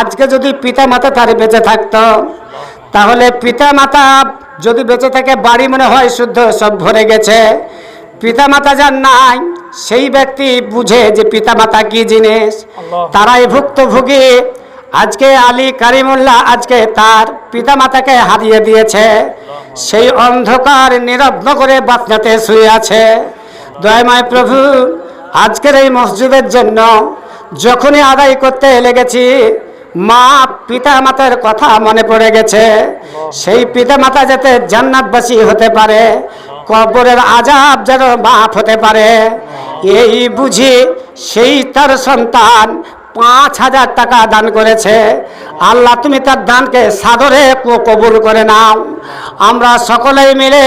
আজকে যদি পিতা মাতা তার বেঁচে থাকতো তাহলে পিতা মাতা যদি বেঁচে থাকে বাড়ি মনে হয় শুদ্ধ সব ভরে গেছে। পিতা মাতা যার নাই সেই ব্যক্তি বুঝে যে পিতা মাতা কি জিনিস। তারাই ভুক্তভোগী। আজকে আলী কারিমুল্লাহ আজকে তার পিতা মাতাকে হারিয়ে দিয়েছে। সেই অন্ধকার নিরব্ধ করে বাচ্চাতে শুয়ে আছে। দয়াময় প্রভু আজকের এই মসজিদের জন্য যখনই আদায় করতে লেগেছি, মা পিতা মাতার কথা মনে পড়ে গেছে। সেই পিতা মাতা যাতে জান্নাতবাসী হতে পারে, কবরের আজাব যেন মাফ হতে পারে। এই বুঝি সেই তার সন্তান পাঁচ হাজার টাকা দান করেছে। আল্লাহ তুমি তার দানকে সাদরে কবুল করে নাও। আমরা সকলেই মিলে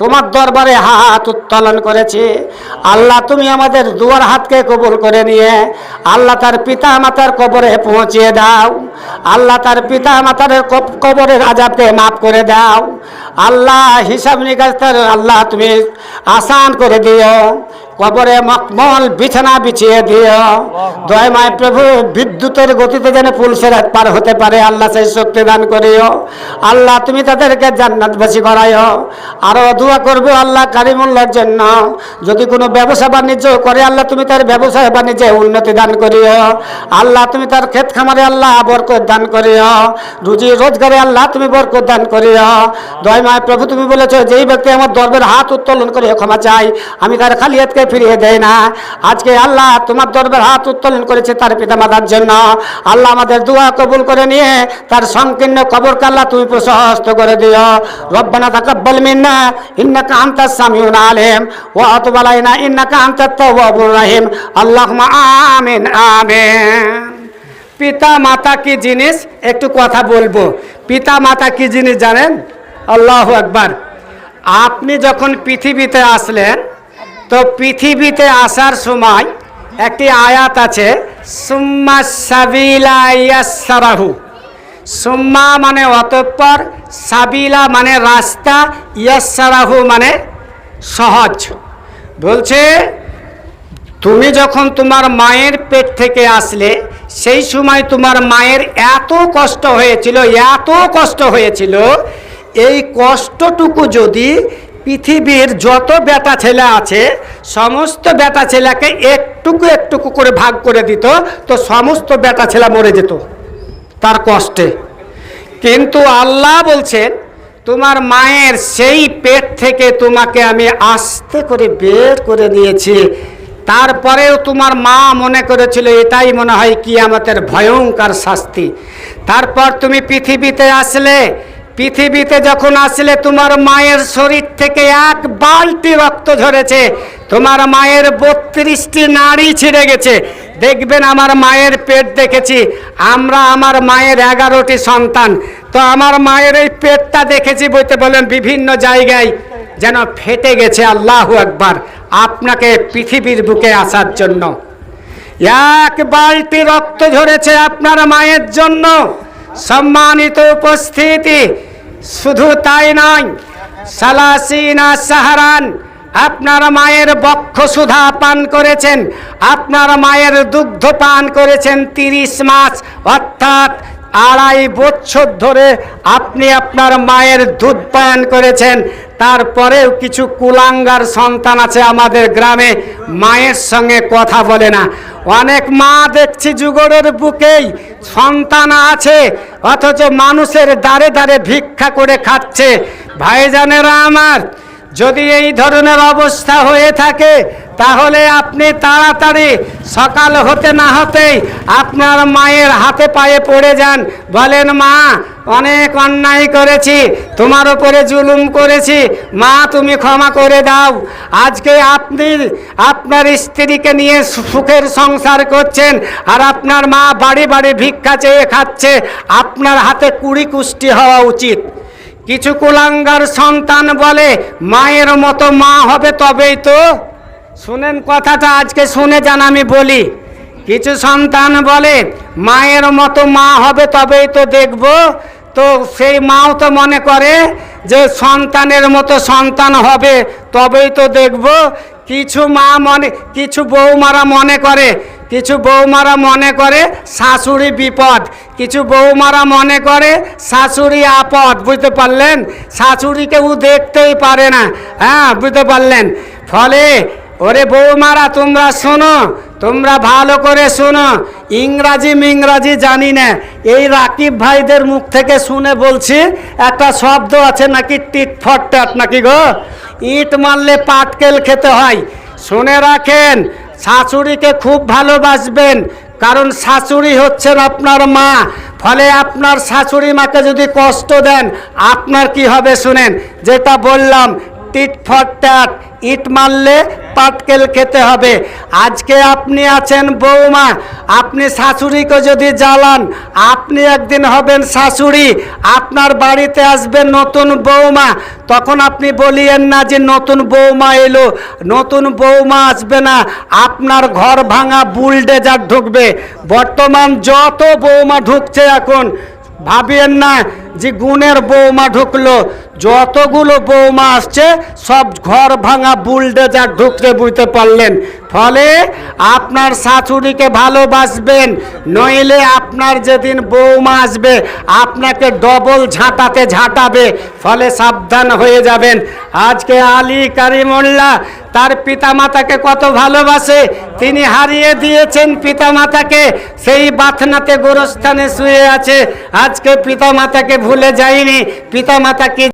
তোমার দরবারে হাত উত্তোলন করেছি। আল্লাহ, তুমি আমাদের দুয়ার হাতকে কবুল করে নিয়ে আল্লাহ তার পিতা মাতার কবরে পৌঁছিয়ে দাও। আল্লাহ তার পিতা মাতার কব- কবরের আজাবকে মাফ করে দাও। আল্লাহ, হিসাব নিকাশ আল্লাহ, তুমি আসান করে দিও। কবরে মকমল বিছানা বিছিয়ে দিও। দয়মায় প্রভু বিদ্যুতের গতিতে যেন পুলসের পার হতে পারে আল্লাহ সেই শক্তি দান করিও। আল্লাহ তুমি তাদেরকে জান্নাতবাসী করাইও। আরও দোয়া করবে আল্লাহ কারিমুল্লার জন্য। যদি কোনো ব্যবসা বাণিজ্য করে আল্লাহ তুমি তার ব্যবসা বাণিজ্যে উন্নতি দান করিও। আল্লাহ তুমি তার ক্ষেত খামারে আল্লাহ বরকত দান করিও। রুজি রোজগারে আল্লাহ তুমি বরকত দান করিও। দয়মায় প্রভু তুমি বলেছ যেই ব্যক্তি আমার দরবের হাত উত্তোলন করে ক্ষমা চাই। আমি তার খালি হাতকে ফিরিয়ে দেয় না। আজকে আল্লাহ তোমার দরবার হাত উত্তোলন করেছে তার পিতা মাতার জন্য। আল্লাহ আমাদের দোয়া কবুল করে নিয়ে তার সংকীর্ণ কবরকে আল্লাহ তুমি প্রশস্ত করে দিও। রব্বানা তাকাব্বাল মিন্না, ইন্নাকা আনতাস আলিম, ওয়া আতুব আলাইনা, ইন্নাকা আনতাত তাওয়াবুর রহিম। আল্লাহুম্মা আমিন আমিন। পিতা মাতা কি জিনিস? একটু কথা বলব। পিতা মাতা কি জিনিস জানেন? আল্লাহ একবার আপনি যখন পৃথিবীতে আসলেন তো পৃথিবীতে আসার সময় একটি আয়াত আছে, সুম্মা সাবিলা ইয়াসসারাহু সুম্মা মানে অতঃপর, সাবিলা মানে রাস্তা ইয়াসসারাহু মানে সহজ। বলছে, তুমি যখন তোমার মায়ের পেট থেকে আসলে, সেই সময় তোমার মায়ের এত কষ্ট হয়েছিল, এত কষ্ট হয়েছিল, এই কষ্টটুকু যদি পৃথিবীর যত বেটা ছেলে আছে, সমস্ত বেটা ছেলেকে একটুকু একটুকু করে ভাগ করে দিত, তো সমস্ত বেটা ছেলে মরে যেত তার কষ্টে। কিন্তু আল্লাহ বলছেন, তোমার মায়ের সেই পেট থেকে তোমাকে আমি আস্তে করে বের করে নিয়েছি। তারপরেও তোমার মা মনে করেছিল, এটাই মনে হয় কি আমাদের ভয়ঙ্কর শাস্তি। তারপর তুমি পৃথিবীতে আসলে পৃথিবীতে যখন আসলে তোমার মায়ের শরীর থেকে এক বালতি রক্ত ঝরেছে, তোমার মায়ের বত্রিশটি নাড়ি ছিঁড়ে গেছে। দেখবেন আমার মায়ের পেট দেখেছি, আমরা আমার মায়ের এগারোটি সন্তান। তো আমার মায়ের এই পেটটা দেখেছি বলতে বলেন বিভিন্ন জায়গায় যেন ফেটে গেছে, আল্লাহ একবার আপনাকে পৃথিবীর বুকে আসার জন্য। এক বালতি রক্ত ঝরেছে আপনার মায়ের জন্য। সম্মানিত উপস্থিতি শুধু তাই নয়, সালাসিনা সাহারান, আপনার মায়ের বক্ষ সুধা পান করেছেন, আপনার মায়ের দুগ্ধ পান করেছেন তিরিশ মাস, অর্থাৎ আড়াই বছর ধরে আপনি আপনার মায়ের দুধ পান করেছেন। তারপরেও কিছু কুলাঙ্গার সন্তান আছে আমাদের গ্রামে, মায়ের সঙ্গে কথা বলে না। অনেক মা দেখছি যুগরের বুকেই সন্তান আছে, অথচ মানুষের দ্বারে দ্বারে ভিক্ষা করে খাচ্ছে। ভাইজানেরা আমার, যদি এই ধরনের অবস্থা হয়ে থাকে, তাহলে আপনি তাড়াতাড়ি সকাল হতে না হতেই আপনার মায়ের হাতে পায়ে পড়ে যান। বলেন মা অনেক অন্যায় করেছি, তোমার উপরে জুলুম করেছি, মা তুমি ক্ষমা করে দাও। আজকে আপনি আপনার স্ত্রীকে নিয়ে সুখের সংসার করছেন আর আপনার মা বাড়ি বাড়ি ভিক্ষা চেয়ে খাচ্ছে, আপনার হাতে কুড়ি কুষ্টি হওয়া উচিত। কিছু কুলাঙ্গার সন্তান বলে, মায়ের মতো মা হবে তবেই তো। শুনেন কথাটা, আজকে শুনে যান আমি বলি। কিছু সন্তান বলে, মায়ের মতো মা হবে তবেই তো দেখব। তো সেই মাও তো মনে করে যে সন্তানের মতো সন্তান হবে, তবেই তো দেখব। কিছু মা মনে, কিছু বৌমারা মনে করে, কিছু বৌমারা মনে করে শাশুড়ি বিপদ, কিছু বৌমারা মনে করে শাশুড়ি আপদ, বুঝতে পারলেন? শাশুড়িকে ও দেখতেই পারে না হ্যাঁ বুঝতে পারলেন? ফলে ওরে বৌমারা, তোমরা শোনো, তোমরা ভালো করে শোনো। ইংরাজি মিংরাজি জানি না। এই রাকিব ভাইদের মুখ থেকে শুনে বলছি, একটা শব্দ আছে নাকি টিট ফট ট্যাট নাকি গো? ইট মারলে পাটকেল খেতে হয়। শুনে রাখেন, শাশুড়িকে খুব ভালোবাসবেন, কারণ শাশুড়ি হচ্ছেন আপনার মা। ফলে আপনার শাশুড়ি মাকে যদি কষ্ট দেন, আপনার কি হবে শুনেন? যেটা বললাম, টিট ফট ইট মারলে পাটকেল খেতে হবে। আজকে আপনি আছেন বৌমা, আপনি শাশুড়িকে যদি জ্বালান, আপনি একদিন হবেন শাশুড়ি। আপনার বাড়িতে আসবে নতুন বৌমা। তখন আপনি বলিয়েন না যে নতুন বৌমা এলো, নতুন বৌমা আসবে না। আপনার ঘর ভাঙা বুলডেজার ঢুকবে। বর্তমান যত বৌমা ঢুকছে এখন, ভাবিয়েন না যে গুণের বৌমা ঢুকলো, যতগুলো বৌমা আসছে, সব ঘর ভাঙা বুলডেজার ঢুকতে বুঝতে পারলেন। ফলে আপনার শাশুড়িকে ভালোবাসবেন, নইলে আপনার যেদিন বৌমা আসবে, আপনাকে ডবল ঝাঁটাতে ঝাঁটাবে, ফলে সাবধান হয়ে যাবেন। আজকে আলী কারিমুল্লাহ তার পিতামাতাকে কত ভালোবাসে, তিনি হারিয়ে দিয়েছেন পিতামাতাকে, সেই বাথনাতে গোরস্থানে শুয়ে আছে। আজকে পিতামাতাকে ভুলে যায়নি পিতামাতাকে